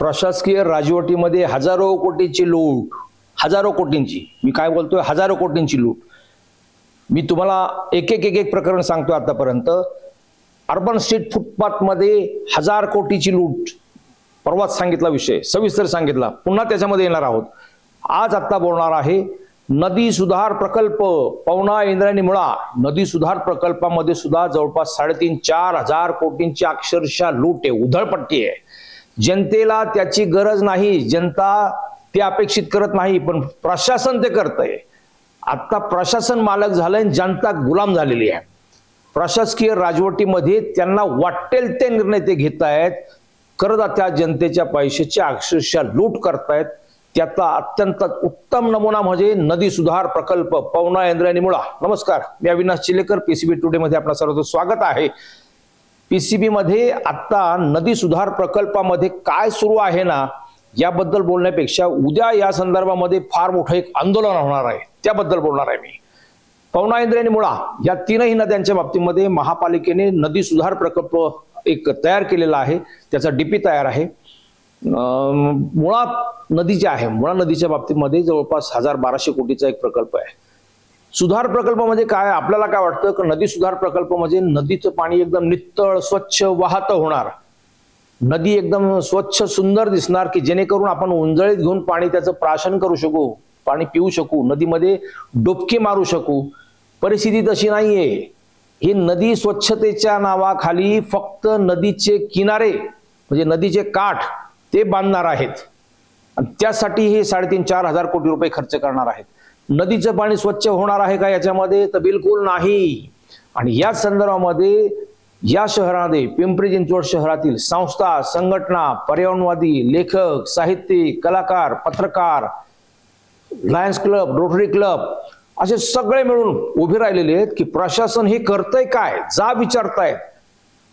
प्रशासकीय राजवटीमध्ये हजारो कोटीची लूट हजारो कोटींची मी काय बोलतोय? हजारो कोटींची लूट. मी तुम्हाला एक एक एक एक प्रकरण सांगतोय आतापर्यंत. अर्बन स्ट्रीट फुटपाथमध्ये हजार कोटीची लूट. परवाच सांगितला विषय सविस्तर सांगितला. पुन्हा त्याच्यामध्ये येणार आहोत. आज आत्ता बोलणार आहे नदी सुधार प्रकल्प पवना इंद्रायणी मुळा. नदी सुधार प्रकल्पामध्ये सुद्धा जवळपास साडेतीन चार हजार कोटींची अक्षरशः लूट आहे उधळपट्टी आहे. जनतेला त्याची गरज नाही जनता ते अपेक्षित करत नाही पण प्रशासन ते करतंय. आता प्रशासन मालक झालंय आणि जनता गुलाम झालेली आहे. प्रशासकीय राजवटीमध्ये त्यांना वाटेल ते निर्णय ते घेत आहेत करदात्या जनतेच्या पैशाची अक्षरशः लूट करतायत. त्याचा अत्यंत उत्तम नमुना म्हणजे नदी सुधार प्रकल्प पवना इंद्रायणी मुळा. नमस्कार मी अविनाश चिलेकर पीसीबी टुडे मध्ये आपलं सर्वांचं स्वागत आहे. पी सी बीमध्ये आत्ता नदी सुधार प्रकल्पामध्ये काय सुरू आहे ना याबद्दल बोलण्यापेक्षा उद्या या संदर्भामध्ये फार मोठं एक आंदोलन होणार आहे. त्याबद्दल बोलणार आहे मी. पवना इंद्रायणी मुळा या तीनही नद्यांच्या बाबतीमध्ये महापालिकेने नदी सुधार प्रकल्प एक तयार केलेला आहे. त्याचा डीपी तयार आहे. मुळा नदी जी आहे मुळा नदीच्या बाबतीमध्ये जवळपास हजार बाराशे कोटीचा एक प्रकल्प आहे. सुधार प्रकल्प म्हणजे काय? आपल्याला काय वाटतं की नदी सुधार प्रकल्प म्हणजे नदीचं पाणी एकदम नित्तळ स्वच्छ वाहत होणार. नदी एकदम स्वच्छ सुंदर दिसणार की जेणेकरून आपण उंजळीत घेऊन पाणी त्याचं प्राशन करू शकू पाणी पिऊ शकू नदीमध्ये डुबकी मारू शकू. परिस्थिती तशी नाहीये. ही नदी स्वच्छतेच्या नावाखाली फक्त नदीचे किनारे म्हणजे नदीचे काठ ते बांधणार आहेत. आणि त्यासाठी हे साडेतीन चार हजार कोटी रुपये खर्च करणार आहेत. नदीचं पाणी स्वच्छ होणार आहे का याच्यामध्ये? तर बिलकुल नाही. आणि या संदर्भामध्ये या शहरामध्ये पिंपरी चिंचवड शहरातील संस्था संघटना पर्यावरणवादी लेखक साहित्यिक कलाकार पत्रकार लायन्स क्लब रोटरी क्लब असे सगळे मिळून उभे राहिलेले आहेत की प्रशासन हे करतंय काय? जा विचारतायत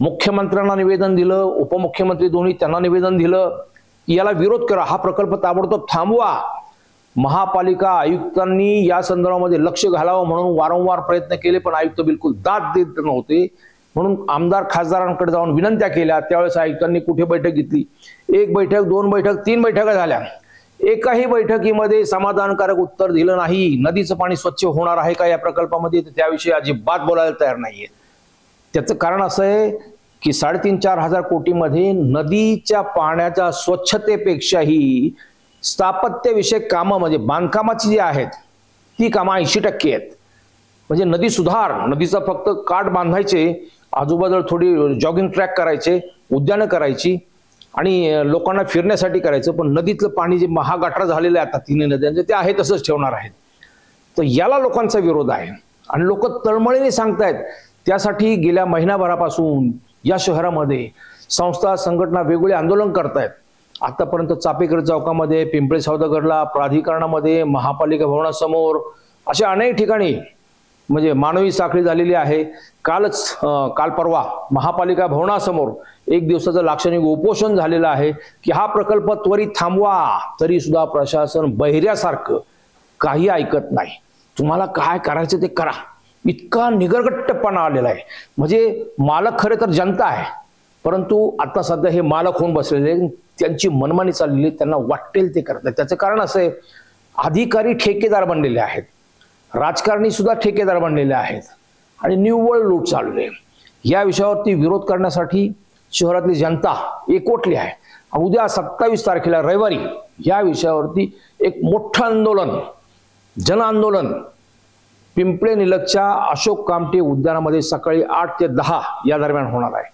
मुख्यमंत्र्यांना निवेदन दिलं उपमुख्यमंत्री दोन्ही त्यांना निवेदन दिलं. याला विरोध करा. हा प्रकल्प ताबडतोब थांबवा. महापालिका आयुक्तांनी या संदर्भामध्ये लक्ष घालावं म्हणून वारंवार प्रयत्न केले पण आयुक्त बिलकुल दाद देत नव्हते. म्हणून आमदार खासदारांकडे जाऊन विनंत्या केल्या. त्यावेळेस आयुक्तांनी कुठे बैठक घेतली? एक बैठक दोन बैठक तीन बैठका झाल्या. एकाही बैठकीमध्ये समाधानकारक उत्तर दिलं नाही. नदीचं पाणी स्वच्छ होणार आहे का या प्रकल्पामध्ये? तर त्याविषयी अजिबात बोलायला तयार नाहीये. त्याचं कारण असं आहे की साडेतीन चार हजार कोटीमध्ये नदीच्या पाण्याच्या स्वच्छतेपेक्षाही स्थापत्यविषयक कामं म्हणजे बांधकामाची जी आहेत ती कामं ऐंशी टक्के आहेत. म्हणजे नदी सुधार नदीचा फक्त काठ बांधायचे आजूबाजूला थोडी जॉगिंग ट्रॅक करायचे उद्यानं करायची आणि लोकांना फिरण्यासाठी करायचं पण नदीतलं पाणी जे महागाठरा झालेलं आहे आता तिन्ही नद्यांचे ते आहे तसंच ठेवणार आहेत. तर याला लोकांचा विरोध आहे. आणि लोक तळमळीने सांगतायत त्यासाठी गेल्या महिनाभरापासून या शहरामध्ये संस्था संघटना वेगवेगळे आंदोलन करतायत. आतापर्यंत चापेकर चौकामध्ये पिंपळे सौदागरला प्राधिकरणामध्ये महापालिका भवनासमोर अशा अनेक ठिकाणी म्हणजे मानवी साखळी झालेली आहे. कालच काल परवा महापालिका भवनासमोर एक दिवसाचं लाक्षणिक उपोषण झालेलं आहे की हा प्रकल्प त्वरित थांबवा तरी सुद्धा प्रशासन बहिऱ्यासारखं काही ऐकत नाही. तुम्हाला काय करायचं ते करा. इतका निगरगट्टपणा आलेला आहे. म्हणजे मालक खरे तर जनता आहे. परंतु आता सध्या हे मालक होऊन बसलेले त्यांची मनमानी चाललेली आहे. त्यांना वाटेल ते करतात त्याचं कारण असं आहे अधिकारी ठेकेदार बनलेले आहेत. राजकारणी सुद्धा ठेकेदार बनलेले आहेत. आणि निव्वळ लूट चालू आहे. या विषयावरती विरोध करण्यासाठी शहरातली जनता एकवटली आहे. उद्या सत्तावीस तारखेला रविवारी या विषयावरती एक मोठं आंदोलन जन आंदोलन पिंपळे निलकच्या अशोक कामटे उद्यानामध्ये सकाळी आठ ते दहा या दरम्यान होणार आहे.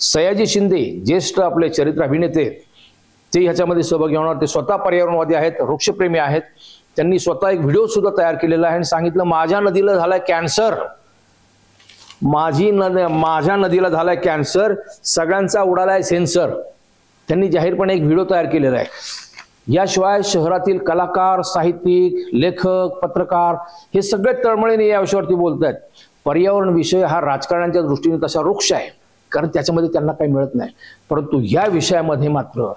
सयाजी शिंदे ज्येष्ठ आपले चरित्र अभिनेते ते ह्याच्यामध्ये सहभागी होणार. ते स्वतः पर्यावरणवादी आहेत वृक्षप्रेमी आहेत. त्यांनी स्वतः एक व्हिडिओ सुद्धा तयार केलेला आहे आणि सांगितलं माझ्या नदीला झालाय कॅन्सर. माझी नद माझ्या नदीला झालाय कॅन्सर. सगळ्यांचा उडालाय सेन्सर. त्यांनी जाहीरपणे एक व्हिडिओ तयार केलेला आहे. याशिवाय शहरातील कलाकार साहित्यिक लेखक पत्रकार हे सगळे तळमळीने या विषयावरती बोलत आहेत पर्यावरण विषय हा राजकारणाच्या दृष्टीने तसा वृक्ष आहे. कारण त्याच्यामध्ये त्यांना काही मिळत नाही. परंतु या विषयामध्ये मात्र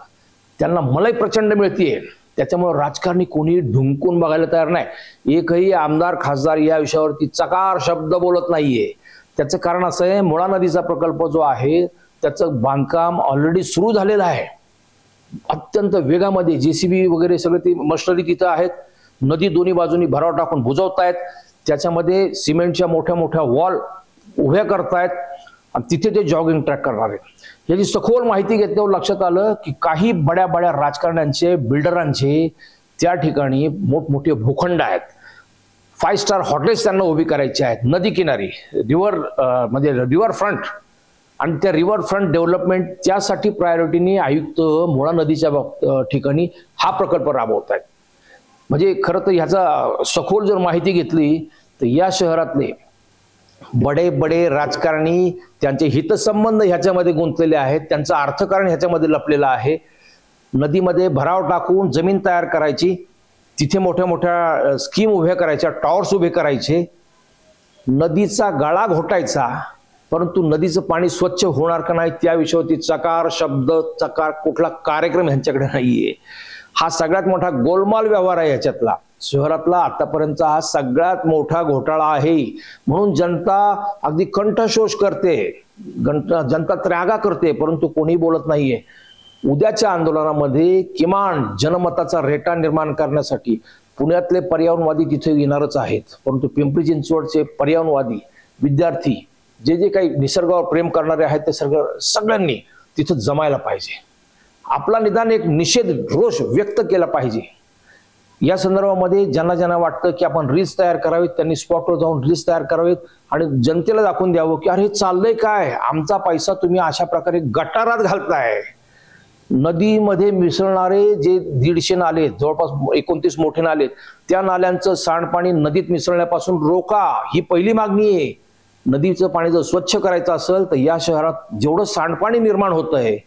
त्यांना मलाही प्रचंड मिळतीये. त्याच्यामुळे राजकारणी कोणी ढुंकून बघायला तयार नाही. एकही आमदार खासदार या विषयावरती चकार शब्द बोलत नाहीये. त्याचं कारण असं आहे मुळा नदीचा प्रकल्प जो आहे त्याचं बांधकाम ऑलरेडी सुरू झालेलं आहे. अत्यंत वेगामध्ये जेसीबी वगैरे सगळे ती मशनरी तिथं आहेत. नदी दोन्ही बाजूनी भराव टाकून बुजवतायत. त्याच्यामध्ये सिमेंटच्या मोठ्या मोठ्या वॉल उभ्या करतायत. आणि तिथे ते जॉगिंग ट्रॅक करणार. आहे याची सखोल माहिती घेतल्यावर लक्षात आलं की काही बड्या बड्या राजकारण्यांचे बिल्डरांचे त्या ठिकाणी मोठमोठे भूखंड आहेत. फाय स्टार हॉटेल्स त्यांना उभी करायची आहेत. नदी किनारी रिव्हर म्हणजे रिव्हर फ्रंट आणि त्या रिव्हर फ्रंट डेव्हलपमेंट त्यासाठी प्रायोरिटीने आयुक्त मुळा नदीच्या बाब- ठिकाणी हा प्रकल्प राबवत आहेत. म्हणजे खरं तर ह्याचा सखोल जर माहिती घेतली तर या शहरातले बडे बडे राजकारणी त्यांचे हितसंबंध ह्याच्यामध्ये गुंतलेले आहेत त्यांचं अर्थकारण ह्याच्यामध्ये लपलेलं आहे. नदीमध्ये भराव टाकून जमीन तयार करायची तिथे मोठ्या मोठ्या स्कीम उभ्या करायच्या टॉवर्स उभे करायचे. नदीचा गळा घोटायचा परंतु नदीचं पाणी स्वच्छ होणार का नाही त्याविषयी चकार शब्द चकार कुठला कार्यक्रम ह्यांच्याकडे नाहीये. हा सगळ्यात मोठा गोलमाल व्यवहार आहे ह्याच्यातला. शहरातला आतापर्यंतचा हा सगळ्यात मोठा घोटाळा आहे. म्हणून जनता अगदी कंठशोष करते. जनता त्रागा करते परंतु कोणी बोलत नाहीये. उद्याच्या आंदोलनामध्ये किमान जनमताचा रेटा निर्माण करण्यासाठी पुण्यातले पर्यावरणवादी तिथे येणारच आहेत. परंतु पिंपरी चिंचवडचे पर्यावरणवादी विद्यार्थी जे जे काही निसर्गावर प्रेम करणारे आहेत ते सगळं सगळ्यांनी तिथं जमायला पाहिजे. आपला निदान एक निषेध रोष व्यक्त केला पाहिजे. या संदर्भामध्ये ज्यांना ज्यांना वाटतं की आपण रील्स तयार करावीत त्यांनी स्पॉटवर जाऊन रील्स तयार करावेत आणि जनतेला दाखवून द्यावं की अरे हे चाललंय काय? आमचा पैसा तुम्ही अशा प्रकारे गटारात घालताय. नदीमध्ये मिसळणारे जे दीडशे नाले आहेत, जवळपास एकोणतीस मोठे नाले आहेत, त्या नाल्यांचं सांडपाणी नदीत मिसळण्यापासून रोका. ही पहिली मागणी आहे. नदीचं पाणी जर स्वच्छ करायचं असेल तर या शहरात जेवढं सांडपाणी निर्माण होत आहे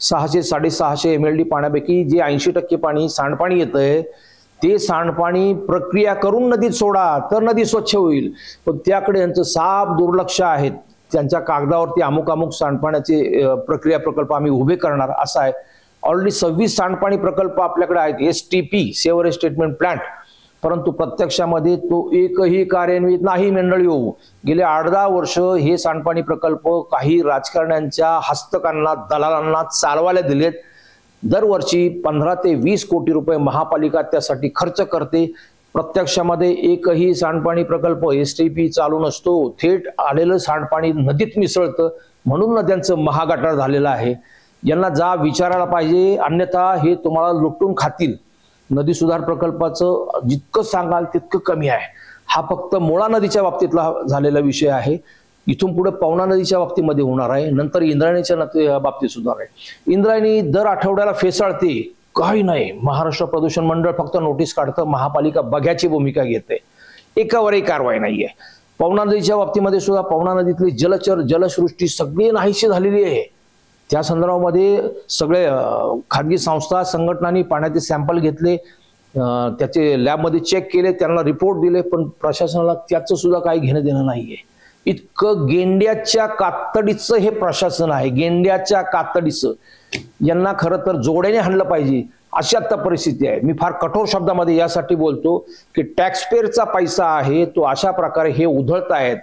सहाशे साडेसहाशे एम एल डी पाण्यापैकी जे ऐंशी टक्के पाणी सांडपाणी येत आहे ते सांडपाणी प्रक्रिया करून नदीत सोडा तर नदी स्वच्छ होईल. पण त्याकडे यांचं साफ दुर्लक्ष आहेत. त्यांच्या कागदावरती अमुक अमुक सांडपाण्याचे प्रक्रिया प्रकल्प आम्ही उभे करणार असा आहे. ऑलरेडी सव्वीस सांडपाणी प्रकल्प आपल्याकडे आहेत. S T P sewer statement plant परंतु प्रत्यक्षामध्ये तो एकही कार्यान्वित नाही मंडळी होऊ गेले आठ दहा वर्ष हे सांडपाणी प्रकल्प काही राजकारण्यांच्या हस्तकांना दलालांना चालवायला दिलेत. दरवर्षी पंधरा ते वीस कोटी रुपये महापालिका त्यासाठी खर्च करते. प्रत्यक्षामध्ये एकही सांडपाणी प्रकल्प एस टी पी चालू नसतो. थेट आलेलं सांडपाणी नदीत मिसळतं. म्हणून नद्यांचं महागटार झालेलं आहे. यांना जा विचारायला पाहिजे. अन्यथा हे तुम्हाला लुटून खातील. नदी सुधार प्रकल्पाचं जितकं सांगाल तितकं कमी आहे. हा फक्त मुळा नदीच्या बाबतीतला झालेला विषय आहे. इथून पुढे पवना नदीच्या बाबतीमध्ये होणार आहे. नंतर इंद्रायणीच्या बाबतीत सुद्धा आहे. इंद्रायणी दर आठवड्याला फेसाळते. काही नाही. महाराष्ट्र प्रदूषण मंडळ फक्त नोटीस काढतं. महापालिका बघ्याची भूमिका घेते. एकावरही कारवाई नाहीये. पवना नदीच्या बाबतीमध्ये सुद्धा पवना नदीतली जलचर जलसृष्टी सगळी नाहीशी झालेली आहे. त्या संदर्भामध्ये सगळे खाजगी संस्था संघटनांनी पाण्याचे सॅम्पल घेतले. त्याचे लॅबमध्ये चेक केले. त्यांना रिपोर्ट दिले. पण प्रशासनाला त्याचं सुद्धा काही घेणं देणं नाहीये. इतकं गेंड्याच्या कातडीचं हे प्रशासन आहे गेंड्याच्या कातडीचं. यांना खरं तर जोड्याने हाणलं पाहिजे अशी आता परिस्थिती आहे. मी फार कठोर शब्दामध्ये यासाठी बोलतो की टॅक्सपेअरचा पैसा आहे तो अशा प्रकारे हे उधळत आहेत.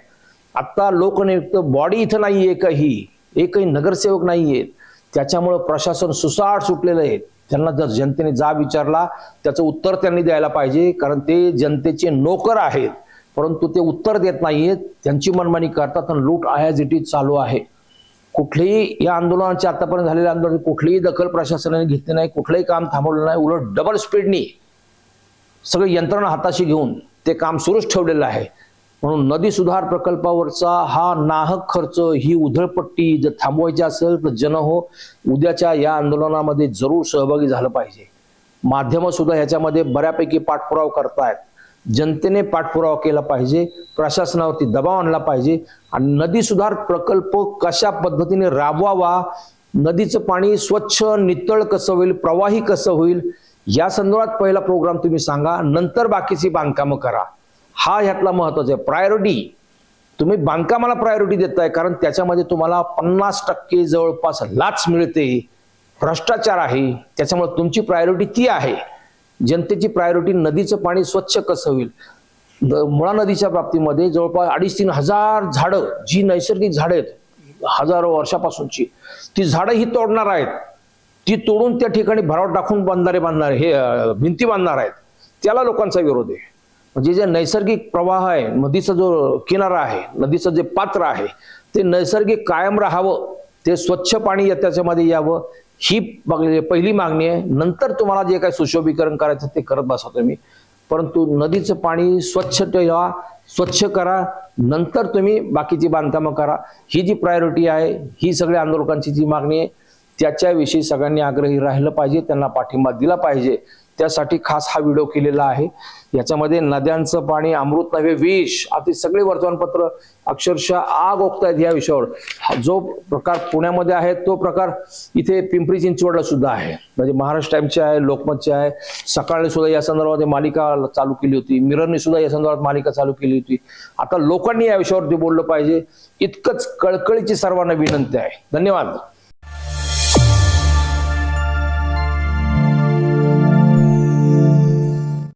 आत्ता लोकनियुक्त बॉडी इथं नाहीये एकही एकही नगरसेवक नाही आहेत त्याच्यामुळं प्रशासन सुसाट सुटलेलं आहे. त्यांना जर जनतेने जा विचारला त्याचं उत्तर त्यांनी द्यायला पाहिजे कारण ते जनतेचे नोकर आहेत. परंतु ते उत्तर देत नाहीयेत त्यांची मनमानी करतात आणि लूट ॲज इट इज चालू आहे. कुठलीही या आंदोलनाची आतापर्यंत झालेल्या आंदोलन कुठलीही दखल प्रशासनाने घेतली नाही कुठलंही काम थांबवलं नाही. उलट डबल स्पीडनी सगळी यंत्रणा हाताशी घेऊन ते काम सुरूच ठेवलेलं आहे. म्हणून नदी सुधार प्रकल्पावरचा हा नाहक खर्च ही उधळपट्टी जर थांबवायची असेल तर जन हो उद्याच्या या आंदोलनामध्ये जरूर सहभागी झालं पाहिजे. माध्यमं सुद्धा ह्याच्यामध्ये बऱ्यापैकी पाठपुरावा करतायत. जनतेने पाठपुरावा केला पाहिजे प्रशासनावरती दबाव आणला पाहिजे आणि नदी सुधार प्रकल्प कशा पद्धतीने राबवावा नदीचं पाणी स्वच्छ नितळ कसं होईल प्रवाही कसं होईल या संदर्भात पहिला प्रोग्राम तुम्ही सांगा नंतर बाकीची बांधकामं करा. हा ह्यातला महत्त्वाचा आहे. प्रायोरिटी तुम्ही बांधकामाला प्रायोरिटी देताय कारण त्याच्यामध्ये तुम्हाला पन्नास टक्के जवळपास लाच मिळते. भ्रष्टाचार आहे. त्याच्यामुळे तुमची प्रायोरिटी ती आहे. जनतेची प्रायोरिटी नदीचं पाणी स्वच्छ कसं होईल? मुळा नदीच्या बाबतीमध्ये जवळपास अडीच तीन हजार झाडं जी नैसर्गिक झाडं आहेत हजारो वर्षापासूनची ती झाडं ही तोडणार आहेत. ती तोडून त्या ठिकाणी भराव टाकून बांधणारे बांधणार हे भिंती बांधणार आहेत. त्याला लोकांचा विरोध आहे. म्हणजे जे नैसर्गिक प्रवाह आहे नदीचा जो किनारा आहे नदीचं जे पात्र आहे ते नैसर्गिक कायम राहावं ते स्वच्छ पाणी या- त्याच्यामध्ये यावं ही बघ- पहिली मागणी आहे. नंतर तुम्हाला जे काही सुशोभीकरण करायचं ते करत बसा तुम्ही. परंतु नदीचं पाणी स्वच्छ ठेवा स्वच्छ करा. नंतर तुम्ही बाकीची बांधकामं करा. ही जी प्रायोरिटी आहे ही सगळ्या आंदोलकांची जी मागणी आहे त्याच्याविषयी सगळ्यांनी आग्रही राहिलं पाहिजे त्यांना पाठिंबा दिला पाहिजे. त्यासाठी खास हा व्हिडिओ केलेला आहे. याच्यामध्ये नद्यांचं पाणी अमृत नव्हे विष आता सगळे वर्तमानपत्र अक्षरशः आग ओकतायत या विषयावर. जो प्रकार पुण्यामध्ये आहे तो प्रकार इथे पिंपरी चिंचवडला सुद्धा आहे. म्हणजे महाराष्ट्र टाइमचे आहे लोकमतचे आहे. सकाळी सुद्धा या संदर्भात मालिका चालू केली होती. मिररने सुद्धा या संदर्भात मालिका चालू केली होती. आता लोकांनी या विषयावरती बोललं पाहिजे. इतकंच कळकळीची सर्वांना विनंती आहे. धन्यवाद.